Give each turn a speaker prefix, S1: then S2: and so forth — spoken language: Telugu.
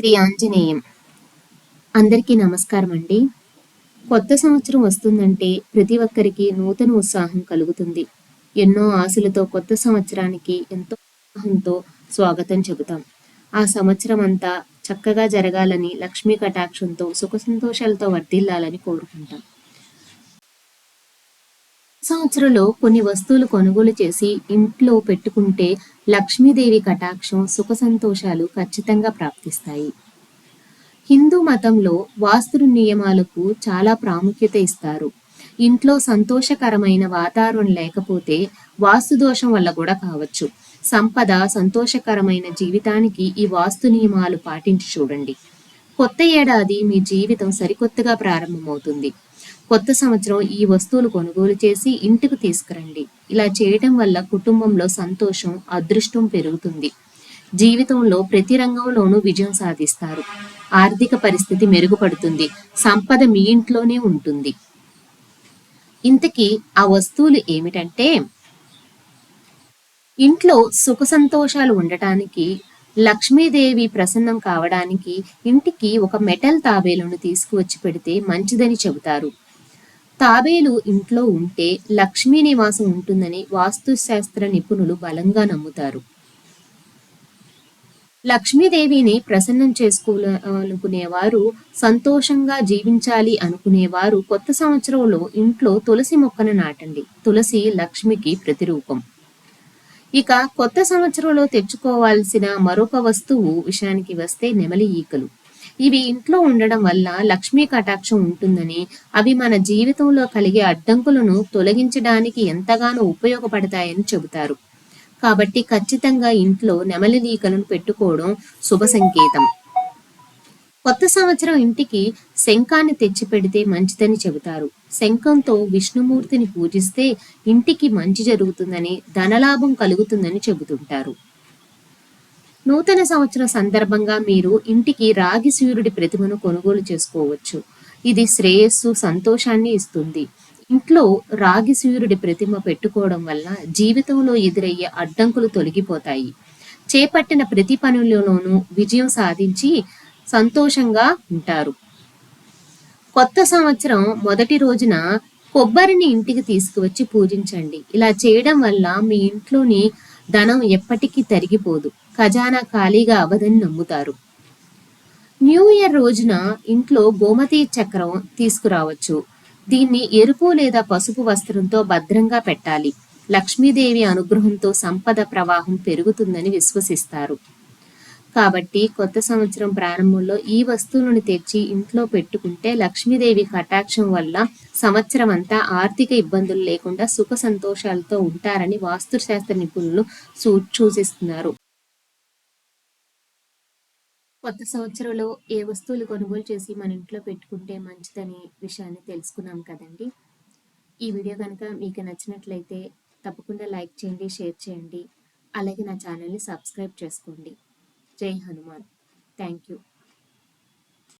S1: శ్రీ ఆంజనేయం. అందరికీ నమస్కారం అండి కొత్త సంవత్సరం వస్తుందంటే ప్రతి ఒక్కరికి నూతన ఉత్సాహం కలుగుతుంది. ఎన్నో ఆశలతో కొత్త సంవత్సరానికి ఎంతో ఉత్సాహంతో స్వాగతం చెబుతాం. ఆ సంవత్సరం అంతా చక్కగా జరగాలని లక్ష్మీ కటాక్షంతో సుఖ సంతోషాలతో వర్ధిల్లాలని కోరుకుంటాం. సంవత్సరంలో కొన్ని వస్తువులు కొనుగోలు చేసి ఇంట్లో పెట్టుకుంటే లక్ష్మీదేవి కటాక్షం సుఖ సంతోషాలు ఖచ్చితంగా ప్రాప్తిస్తాయి. హిందూ మతంలో వాస్తు నియమాలకు చాలా ప్రాముఖ్యత ఇస్తారు. ఇంట్లో సంతోషకరమైన వాతావరణం లేకపోతే వాస్తు దోషం వల్ల కూడా కావచ్చు. సంపద సంతోషకరమైన జీవితానికి ఈ వాస్తు నియమాలు పాటించి చూడండి. కొత్త ఏడాది మీ జీవితం సరికొత్తగా ప్రారంభమవుతుంది. కొత్త సంవత్సరం ఈ వస్తువులు కొనుగోలు చేసి ఇంటికి తీసుకురండి. ఇలా చేయటం వల్ల కుటుంబంలో సంతోషం అదృష్టం పెరుగుతుంది. జీవితంలో ప్రతి రంగంలోనూ విజయం సాధిస్తారు. ఆర్థిక పరిస్థితి మెరుగుపడుతుంది. సంపద మీ ఇంట్లోనే ఉంటుంది. ఇంతకీ ఆ వస్తువులు ఏమిటంటే ఇంట్లో సుఖ సంతోషాలు ఉండటానికి లక్ష్మీదేవి ప్రసన్నం కావడానికి ఇంటికి ఒక మెటల్ తాబేలును తీసుకువచ్చి పెడితే మంచిదని చెబుతారు. తాబేలు ఇంట్లో ఉంటే లక్ష్మీ నివాసం ఉంటుందని వాస్తుశాస్త్ర నిపుణులు బలంగా నమ్ముతారు. లక్ష్మీదేవిని ప్రసన్నం చేసుకోవాలనుకునేవారు సంతోషంగా జీవించాలి అనుకునేవారు కొత్త సంవత్సరంలో ఇంట్లో తులసి మొక్కను నాటండి. తులసి లక్ష్మికి ప్రతిరూపం. ఇక కొత్త సంవత్సరంలో తెచ్చుకోవాల్సిన మరొక వస్తువు విషయానికి వస్తే నెమలి ఈకలు. ఇవి ఇంట్లో ఉండడం వల్ల లక్ష్మీ కటాక్షం ఉంటుందని అవి మన జీవితంలో కలిగే అడ్డంకులను తొలగించడానికి ఎంతగానో ఉపయోగపడతాయని చెబుతారు. కాబట్టి ఖచ్చితంగా ఇంట్లో నెమలి లీకలను పెట్టుకోవడం శుభ సంకేతం. కొత్త సంవత్సరం ఇంటికి శంఖాన్ని తెచ్చి పెడితే మంచిదని చెబుతారు. శంఖంతో విష్ణుమూర్తిని పూజిస్తే ఇంటికి మంచి జరుగుతుందని ధనలాభం కలుగుతుందని చెబుతుంటారు. నూతన సంవత్సరం సందర్భంగా మీరు ఇంటికి రాగి సూర్యుడి ప్రతిమను కొనుగోలు చేసుకోవచ్చు. ఇది శ్రేయస్సు సంతోషాన్ని ఇస్తుంది. ఇంట్లో రాగి సూర్యుడి ప్రతిమ పెట్టుకోవడం వల్ల జీవితంలో ఎదురయ్యే అడ్డంకులు తొలగిపోతాయి. చేపట్టిన ప్రతి పనులలోనూ విజయం సాధించి సంతోషంగా ఉంటారు. కొత్త సంవత్సరం మొదటి రోజున కొబ్బరిని ఇంటికి తీసుకువచ్చి పూజించండి. ఇలా చేయడం వల్ల మీ ఇంట్లోని ధనం ఎప్పటికీ తరిగిపోదు. ఖజానా ఖాళీగా అవ్వదని నమ్ముతారు. న్యూ ఇయర్ రోజున ఇంట్లో గోమతి చక్రం తీసుకురావచ్చు. దీన్ని ఎరుపు లేదా పసుపు వస్త్రంతో భద్రంగా పెట్టాలి. లక్ష్మీదేవి అనుగ్రహంతో సంపద ప్రవాహం పెరుగుతుందని విశ్వసిస్తారు. కాబట్టి కొత్త సంవత్సరం ప్రారంభంలో ఈ వస్తువులను తెచ్చి ఇంట్లో పెట్టుకుంటే లక్ష్మీదేవి కటాక్షం వల్ల సంవత్సరం అంతా ఆర్థిక ఇబ్బందులు లేకుండా సుఖ సంతోషాలతో ఉంటారని వాస్తుశాస్త్ర నిపుణులు సూచిస్తున్నారు. కొత్త సంవత్సరంలో ఏ వస్తువులు కొనుగోలు చేసి మన ఇంట్లో పెట్టుకుంటే మంచిదని విషయాన్ని తెలుసుకున్నాం కదండి. ఈ వీడియో కనుక మీకు నచ్చినట్లయితే తప్పకుండా లైక్ చేయండి షేర్ చేయండి. అలాగే నా ఛానల్ని సబ్స్క్రైబ్ చేసుకోండి. జై హనుమాన్. Thank you